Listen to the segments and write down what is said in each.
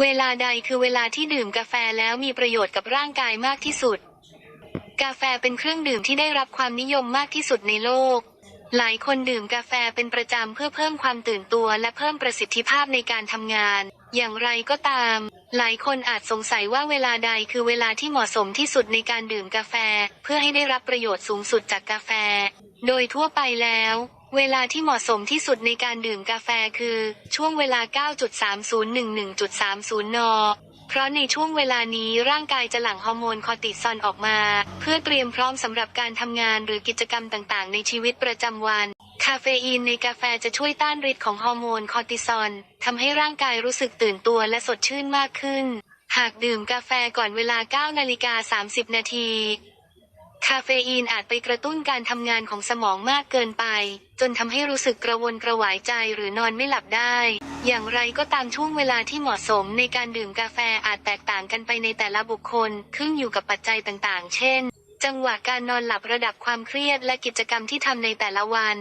เวลาใดคือเวลาที่ดื่มกาแฟแล้วมีประโยชน์กับร่างกายมากที่สุด กาแฟเป็นเครื่องดื่มที่ได้รับความนิยมมากที่สุดในโลก หลายคนดื่มกาแฟเป็นประจำเพื่อเพิ่มความตื่นตัวและเพิ่มประสิทธิภาพในการทำงาน อย่างไรก็ตาม หลายคนอาจสงสัยว่าเวลาใดคือเวลาที่เหมาะสมที่สุดในการดื่มกาแฟ เพื่อให้ได้รับประโยชน์สูงสุดจากกาแฟ โดยทั่วไปแล้ว เวลาที่เหมาะสมที่สุดในการดื่มกาแฟคือ ช่วงเวลา 9.3011.30 น เพราะในช่วงเวลานี้ร่างกายจะหลั่งฮอร์โมนคอร์ติซอลออกมา เพื่อเตรียมพร้อมสำหรับการทำงานหรือกิจกรรมต่างๆ ในชีวิตประจำวัน คาเฟอีนในกาแฟจะช่วยต้านฤทธิ์ของฮอร์โมนคอร์ติซอลทำให้ร่างกายรู้สึกตื่นตัวและสดชื่นมากขึ้น หากดื่มกาแฟก่อนเวลา9นาฬิกา30 นาที คาเฟอีนอาจไปกระตุ้นการทำงานของสมองมากเกินไป จนทำให้รู้สึกกระวนกระวายใจหรือนอนไม่หลับได้ อย่างไรก็ตามช่วงเวลาที่เหมาะสมในการดื่มกาแฟอาจแตกต่างกันไปในแต่ละบุคคล ขึ้นอยู่กับปัจจัยต่างๆ เช่น จังหวะการนอนหลับระดับความเครียดและกิจกรรมที่ทำในแต่ละวัน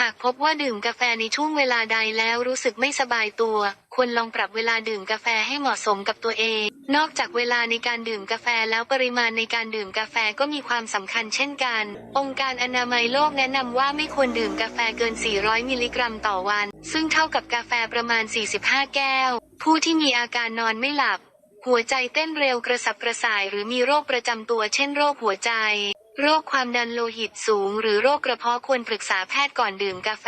หากพบว่าดื่มกาแฟในช่วงเวลาใดแล้วรู้สึกไม่สบายตัว ควรลองปรับเวลาดื่มกาแฟให้เหมาะสมกับตัวเอง นอกจากเวลาในการดื่มกาแฟแล้วปริมาณในการดื่มกาแฟก็มีความสำคัญเช่นกัน องค์การอนามัยโลกแนะนำว่าไม่ควรดื่มกาแฟเกิน 400 มิลลิกรัมต่อวัน ซึ่งเท่ากับกาแฟประมาณ 45 แก้ว ผู้ที่มีอาการนอนไม่หลับหัวใจเต้นเร็วกระสับกระส่ายหรือมีโรคประจำตัวเช่นโรคหัวใจ โรคความดันโลหิตสูง หรือโรคกระเพาะควรปรึกษาแพทย์ก่อนดื่มกาแฟ